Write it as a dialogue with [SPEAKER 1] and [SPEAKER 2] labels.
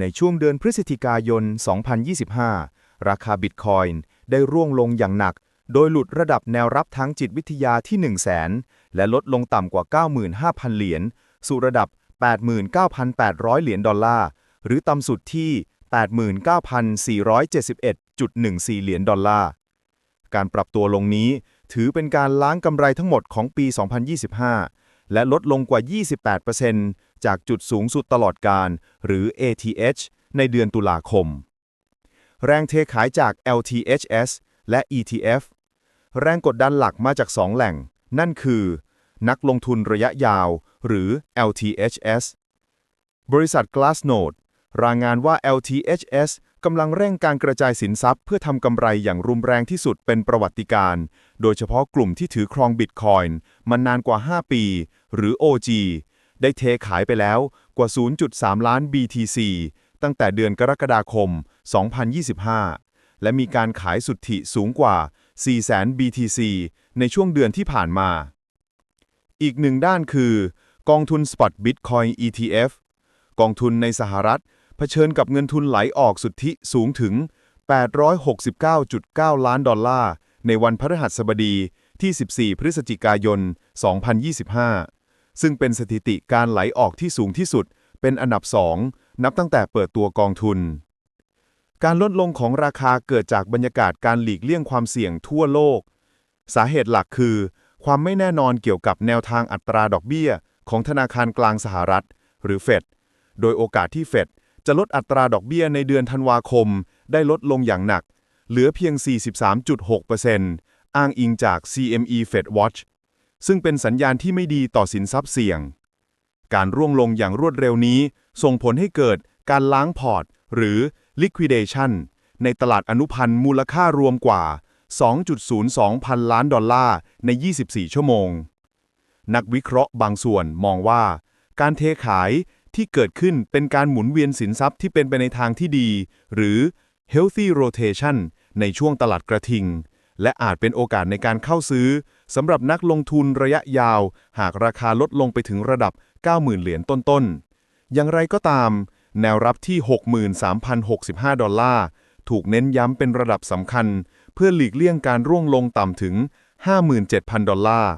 [SPEAKER 1] ในช่วงเดือนพฤศจิกายน 2025 ราคาบิตคอยน์ได้ร่วงลงอย่างหนัก โดยหลุดระดับแนวรับทางจิตวิทยาที่ 1 0 0 0 0แสนและลดลงต่ำกว่า 95,000 เหรียญ สู่ระดับ 89,800 เหรียญดอลลาร์ หรือต่ำสุดที่ 89,471.14 เหรียญดอลลาร์ การปรับตัวลงนี้ถือเป็นการล้างกำไรทั้งหมดของปี 2025 และลดลงกว่า 28% จากจุดสูงสุดตลอดการ หรือ ATH ในเดือนตุลาคม แรงเทขายจาก LTHS และ ETF แรงกดดันหลักมาจาก 2 แหล่ง นั่นคือ นักลงทุนระยะยาว หรือ LTHS บริษัท Glassnode รายงานว่า LTHS กำลังเร่งการกระจายสินทรัพย์เพื่อทำกำไรอย่างรุนแรงที่สุดเป็นประวัติการ โดยเฉพาะกลุ่มที่ถือครองบิตคอยน์มานานกว่า 5 ปี หรือ OG ได้เทขายไปแล้วกว่า 0.3 ล้าน BTC ตั้งแต่เดือนกรกฎาคม 2025 และมีการขายสุทธิสูงกว่า 400,000 BTC ในช่วงเดือนที่ผ่านมา อีกหนึ่งด้านคือ กองทุน Spot Bitcoin ETF กองทุนในสหรัฐเผชิญกับเงินทุนไหลออกสุทธิสูงถึง 869.9 ล้านดอลลาร์ ในวันพฤหัสบดีที่ 14 พฤศจิกายน 2025 ซึ่งเป็นสถิติการไหลออกที่สูงที่สุด เป็นอันดับ2นับตั้งแต่เปิดตัวกองทุน การลดลงของราคาเกิดจากบรรยากาศการหลีกเลี่ยงความเสี่ยงทั่วโลก สาเหตุหลักคือ ความไม่แน่นอนเกี่ยวกับแนวทางอัตราดอกเบี้ย ของธนาคารกลางสหรัฐ หรือเฟดโดยโอกาสที่เฟดจะลดอัตราดอกเบี้ยในเดือนธันวาคม ได้ลดลงอย่างหนัก เหลือเพียง 43.6%อ้างอิงจาก CME Fed Watch ซึ่งเป็นสัญญาณที่ไม่ดีต่อสินทรัพย์เสี่ยง การร่วงลงอย่างรวดเร็วนี้ ส่งผลให้เกิดการล้างพอร์ต หรือ liquidation ในตลาดอนุพันธ์มูลค่ารวมกว่า 2.02 พันล้านดอลลาร์ใน 24 ชั่วโมง นักวิเคราะห์บางส่วนมองว่า การเทขายที่เกิดขึ้นเป็นการหมุนเวียนสินทรัพย์ที่เป็นไปในทางที่ดี หรือ healthy rotation ในช่วงตลาดกระทิง และอาจเป็นโอกาสในการเข้าซื้อ สำหรับนักลงทุนระยะยาว หากราคาลดลงไปถึงระดับ 90,000 เหรียญต้นๆ อย่างไรก็ตาม แนวรับที่ 63,065 ดอลลาร์ ถูกเน้นย้ำเป็นระดับสำคัญ เพื่อหลีกเลี่ยงการร่วงลงต่ำถึง 57,000 ดอลลาร์